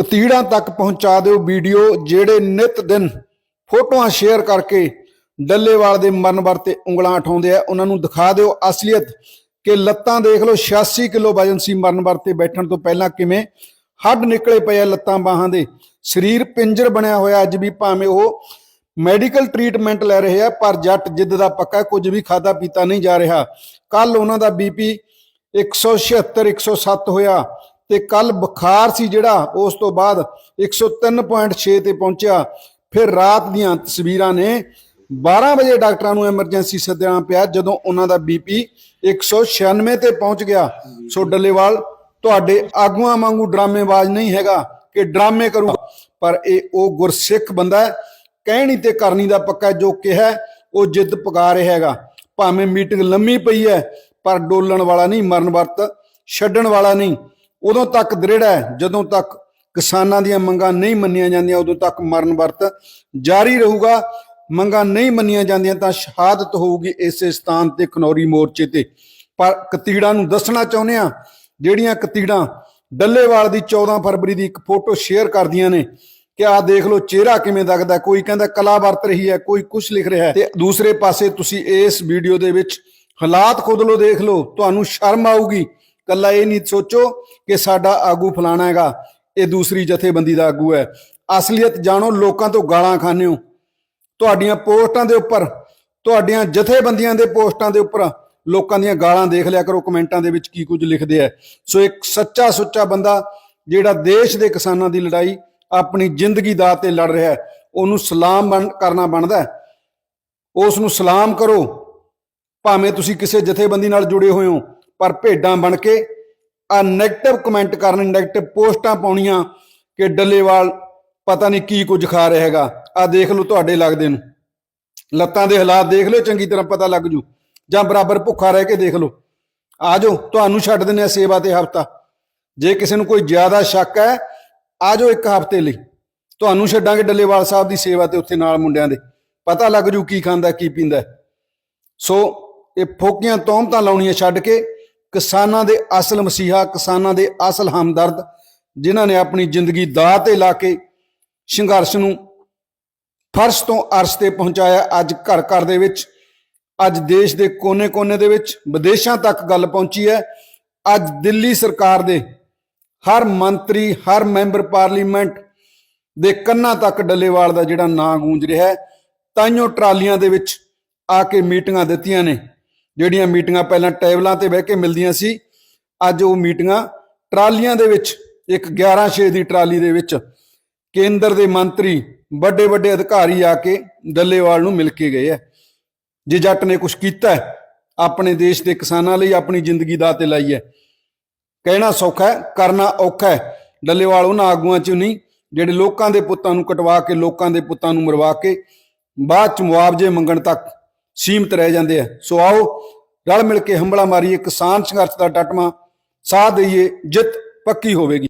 ਕਤੀੜਾਂ ਤੱਕ ਪਹੁੰਚਾ ਦਿਓ ਵੀਡੀਓ ਜਿਹੜੇ ਨਿਤ ਦਿਨ ਫੋਟੋਆਂ ਸ਼ੇਅਰ ਕਰਕੇ ਡੱਲੇਵਾਲ ਦੇ ਮਰਨ ਵਰਤੇ ਉਂਗਲਾਂ ਉਠਾਉਂਦੇ ਆ, ਉਹਨਾਂ ਨੂੰ ਦਿਖਾ ਦਿਓ ਅਸਲੀਅਤ ਕਿ ਲੱਤਾਂ ਦੇਖ ਲਓ 86 ਕਿਲੋ ਵਜਨ ਸੀ ਮਰਨ ਵਰਤੇ ਬੈਠਣ ਤੋਂ ਪਹਿਲਾਂ ਕਿਵੇਂ ਹੱਡ ਨਿਕਲੇ ਪਏ ਆ ਲੱਤਾਂ ਬਾਹਾਂ ਦੇ। ਸਰੀਰ ਪਿੰਜਰ ਬਣਿਆ ਹੋਇਆ, ਅੱਜ ਵੀ ਭਾਵੇਂ ਉਹ ਮੈਡੀਕਲ ਟ੍ਰੀਟਮੈਂਟ ਲੈ ਰਹੇ ਆ, ਪਰ ਜੱਟ ਜਿੱਦ ਦਾ ਪੱਕਾ, ਕੁਝ ਵੀ ਖਾਦਾ ਪੀਤਾ ਨਹੀਂ ਜਾ ਰਿਹਾ। ਕੱਲ ਉਹਨਾਂ ਦਾ ਬੀਪੀ 176 107 ਹੋਇਆ। ਤੇ ਕੱਲ ਬੁਖਾਰ ਸੀ ਜਿਹੜਾ, ਉਸ ਤੋਂ ਬਾਅਦ 103.6 ਤੇ ਪਹੁੰਚਿਆ। ਫਿਰ ਰਾਤ ਦੀਆਂ ਤਸਵੀਰਾਂ ਨੇ 12 ਵਜੇ ਡਾਕਟਰਾਂ ਨੂੰ ਐਮਰਜੈਂਸੀ ਸੱਦਣਾ ਪਿਆ, ਜਦੋਂ ਉਹਨਾਂ ਦਾ ਬੀਪੀ 196 ਤੇ ਪਹੁੰਚ ਗਿਆ। ਸੋ ਡੱਲੇਵਾਲ, ਤੁਹਾਡੇ ਆਗੂਆਂ ਵਾਂਗੂ ਡਰਾਮੇਬਾਜ਼ ਨਹੀਂ ਹੈਗਾ ਕਿ ਡਰਾਮੇ ਕਰੂ ਪਰ ਇਹ ਉਹ ਗੁਰਸਿੱਖ ਬੰਦਾ ਹੈ, ਕਹਿਣੀ ਤੇ ਕਰਨੀ ਦਾ ਪੱਕਾ ਜੋ ਕਿਹਾ ਉਹ ਜਿੱਦ ਪਕਾ ਰਿਹਾ ਹੈਗਾ। ਭਾਵੇਂ ਮੀਟਿੰਗ ਲੰਮੀ ਪਈ ਹੈ, ਪਰ ਡੋਲਣ ਵਾਲਾ ਨਹੀਂ, ਮਰਨ ਵਰਤ ਛੱਡਣ ਵਾਲਾ ਨਹੀਂ। ਉਦੋਂ ਤੱਕ ਦ੍ਰਿੜ ਹੈ, ਜਦੋਂ ਤੱਕ ਕਿਸਾਨਾਂ ਦੀਆਂ ਮੰਗਾਂ ਨਹੀਂ ਮੰਨੀਆਂ ਜਾਂਦੀਆਂ, ਉਦੋਂ ਤੱਕ ਮਰਨ ਵਰਤ ਜਾਰੀ ਰਹੂਗਾ। ਮੰਗਾਂ ਨਹੀਂ ਮੰਨੀਆਂ ਜਾਂਦੀਆਂ ਤਾਂ ਸ਼ਹਾਦਤ ਹੋਊਗੀ ਇਸੇ ਸਥਾਨ ਤੇ ਖਨੌਰੀ ਮੋਰਚੇ ਤੇ। ਪਰ ਕਤੀੜਾਂ ਨੂੰ ਦੱਸਣਾ ਚਾਹੁੰਦੇ ਆ ਜਿਹੜੀਆਂ ਕਤੀੜਾਂ ਡੱਲੇਵਾਲ ਦੀ 14 ਫਰਵਰੀ ਦੀ ਇੱਕ ਫੋਟੋ ਸ਼ੇਅਰ ਕਰਦੀਆਂ ਨੇ ਕਿ ਆਹ ਦੇਖ ਲਓ ਚਿਹਰਾ ਕਿਵੇਂ ਲੱਗਦਾ ਕੋਈ ਕਹਿੰਦਾ ਕਲਾ ਵਰਤ ਰਹੀ ਹੈ, ਕੋਈ ਕੁਝ ਲਿਖ ਰਿਹਾ ਹੈ। ਤੇ ਦੂਸਰੇ ਪਾਸੇ ਤੁਸੀਂ ਇਸ ਵੀਡੀਓ ਦੇ ਵਿੱਚ ਹਾਲਾਤ ਖੁਦ ਲੋ ਦੇਖ ਲਓ, ਤੁਹਾਨੂੰ ਸ਼ਰਮ ਆਊਗੀ। ਕੱਲਾ ਇਹ ਨਹੀਂ ਸੋਚੋ ਕਿ ਸਾਡਾ ਆਗੂ ਫਲਾਣਾ ਹੈਗਾ, ਇਹ ਦੂਸਰੀ ਜਥੇਬੰਦੀ ਦਾ ਆਗੂ ਹੈ। ਅਸਲੀਅਤ ਜਾਣੋ, ਲੋਕਾਂ ਤੋਂ ਗਾਲਾਂ ਖਾਣੇ ਹੋ। ਤੁਹਾਡੀਆਂ ਪੋਸਟਾਂ ਦੇ ਉੱਪਰ, ਤੁਹਾਡੀਆਂ ਜਥੇਬੰਦੀਆਂ ਦੇ ਪੋਸਟਾਂ ਦੇ ਉੱਪਰ ਲੋਕਾਂ ਦੀਆਂ ਗਾਲਾਂ ਦੇਖ ਲਿਆ ਕਰੋ, ਕਮੈਂਟਾਂ ਦੇ ਵਿੱਚ ਕੀ ਕੁਝ ਲਿਖਦੇ ਆ। ਸੋ ਇੱਕ ਸੱਚਾ ਸੁੱਚਾ ਬੰਦਾ ਜਿਹੜਾ ਦੇਸ਼ ਦੇ ਕਿਸਾਨਾਂ ਦੀ ਲੜਾਈ, ਆਪਣੀ ਜ਼ਿੰਦਗੀ ਦਾ ਤੇ ਲੜ ਰਿਹਾ ਹੈ, ਉਹਨੂੰ ਸਲਾਮ ਬਣ- ਕਰਨਾ ਬਣਦਾ ਹੈ। ਉਸ ਨੂੰ ਸਲਾਮ ਕਰੋ। ਭਾਵੇਂ ਤੁਸੀਂ ਕਿਸੇ ਜਥੇਬੰਦੀ ਨਾਲ ਜੁੜੇ ਹੋਏ ਹੋ ਪਰ ਭੇਡਾਂ ਬਣ ਕੇ ਆ 네ਗੇਟਿਵ ਕਮੈਂਟ ਕਰਨ 네ਗੇਟਿਵ ਪੋਸਟਾਂ ਪਾਉਣੀਆਂ ਕਿ ਡੱਲੇਵਾਲ ਪਤਾ ਨਹੀਂ ਕੀ ਕੁਝ ਖਾ ਰਿਹਾ ਹੈਗਾ। ਆ ਦੇਖ ਲਓ ਤੁਹਾਡੇ ਲੱਗਦੇ ਨੂੰ। ਲੱਤਾਂ ਦੇ ਹਾਲਾਤ ਦੇਖ ਲਿਓ, ਚੰਗੀ ਤਰ੍ਹਾਂ ਪਤਾ ਲੱਗ ਜੂ। ਜਾਂ ਬਰਾਬਰ ਭੁੱਖਾ ਰਹਿ ਕੇ ਦੇਖ ਲਓ। ਆ ਜਾਓ, ਤੁਹਾਨੂੰ ਛੱਡ ਦਿੰਦੇ ਆ ਸੇਵਾ ਤੇ ਹਫਤਾ। ਜੇ ਕਿਸੇ ਨੂੰ ਕੋਈ ਜ਼ਿਆਦਾ ਸ਼ੱਕ ਹੈ, ਆ ਜਾਓ ਇੱਕ ਹਫ਼ਤੇ ਲਈ। ਤੁਹਾਨੂੰ ਛੱਡਾਂਗੇ ਡੱਲੇਵਾਲ ਸਾਹਿਬ ਦੀ ਸੇਵਾ ਤੇ ਉੱਥੇ ਨਾਲ ਮੁੰਡਿਆਂ ਦੇ। ਪਤਾ ਲੱਗ ਜੂ ਕੀ ਖਾਂਦਾ, ਕੀ ਪੀਂਦਾ। ਸੋ ਇਹ ਫੋਕੀਆਂ ਤੌਮਤਾਂ ਲਾਉਣੀਆਂ ਛੱਡ ਕੇ ਕਿਸਾਨਾਂ ਦੇ ਅਸਲ ਮਸੀਹਾ, ਕਿਸਾਨਾਂ ਦੇ ਅਸਲ ਹਮਦਰਦ, ਜਿਨ੍ਹਾਂ ਨੇ ਆਪਣੀ ਜ਼ਿੰਦਗੀ ਦਾਅ ਤੇ ਲਾ ਕੇ ਸੰਘਰਸ਼ ਨੂੰ ਫਰਸ਼ ਤੋਂ ਅਰਸ਼ ਤੇ ਪਹੁੰਚਾਇਆ ਅੱਜ ਘਰ ਘਰ ਦੇ ਵਿੱਚ, ਅੱਜ ਦੇਸ਼ ਦੇ ਕੋਨੇ-ਕੋਨੇ ਦੇ ਵਿੱਚ, ਵਿਦੇਸ਼ਾਂ ਤੱਕ ਗੱਲ ਪਹੁੰਚੀ ਹੈ। ਅੱਜ ਦਿੱਲੀ ਸਰਕਾਰ ਦੇ ਹਰ ਮੰਤਰੀ, ਹਰ ਮੈਂਬਰ ਪਾਰਲੀਮੈਂਟ ਦੇ ਕੰਨਾਂ ਤੱਕ ਡੱਲੇਵਾਲ ਦਾ ਜਿਹੜਾ ਨਾਂ ਗੂੰਜ ਰਿਹਾ ਹੈ, ਤਾਈਓ ਟਰਾਲੀਆਂ ਦੇ ਵਿੱਚ ਆ ਕੇ ਮੀਟਿੰਗਾਂ ਦਿੱਤੀਆਂ ਨੇ। ਜਿਹੜੀਆਂ ਮੀਟਿੰਗਾਂ ਪਹਿਲਾਂ ਟੇਬਲਾਂ ਤੇ ਬਹਿ ਕੇ ਮਿਲਦੀਆਂ ਸੀ, ਅੱਜ ਉਹ ਮੀਟਿੰਗਾਂ ਟਰਾਲੀਆਂ ਦੇ ਵਿੱਚ, ਇੱਕ 11 6 ਦੀ ਟਰਾਲੀ ਦੇ ਵਿੱਚ ਕੇਂਦਰ ਦੇ ਮੰਤਰੀ, ਵੱਡੇ ਵੱਡੇ ਅਧਿਕਾਰੀ ਆ ਕੇ ਡੱਲੇਵਾਲ ਨੂੰ ਮਿਲ ਕੇ ਗਏ ਹੈ ਜੇ ਜੱਟ ਨੇ ਕੁਝ ਕੀਤਾ ਆਪਣੇ ਦੇਸ਼ ਦੇ ਕਿਸਾਨਾਂ ਲਈ ਆਪਣੀ ਜ਼ਿੰਦਗੀ ਦਾ ਤੇ ਲਾਈ ਹੈ। ਕਹਿਣਾ ਸੌਖਾ ਹੈ, ਕਰਨਾ ਔਖਾ ਹੈ। ਡੱਲੇਵਾਲ ਉਹਨਾਂ ਆਗੂਆਂ 'ਚ ਨਹੀਂ, ਜਿਹੜੇ ਲੋਕਾਂ ਦੇ ਪੁੱਤਾਂ ਨੂੰ ਕਟਵਾ ਕੇ, ਲੋਕਾਂ ਦੇ ਪੁੱਤਾਂ ਨੂੰ ਮਰਵਾ ਕੇ ਬਾਅਦ ਚ ਮੁਆਵਜ਼ੇ ਮੰਗਣ ਤੱਕ ਸੀਮਤ ਰਹਿ ਜਾਂਦੇ ਆ। ਸੋ ਆਓ ਰਲ ਮਿਲ ਕੇ ਹੰਬਲਾ ਮਾਰੀਏ ਕਿਸਾਨ ਸੰਘਰਸ਼ ਦਾ ਡਟਮਾ, ਸਾਥ ਦਈਏ, ਜਿੱਤ ਪੱਕੀ ਹੋਵੇਗੀ।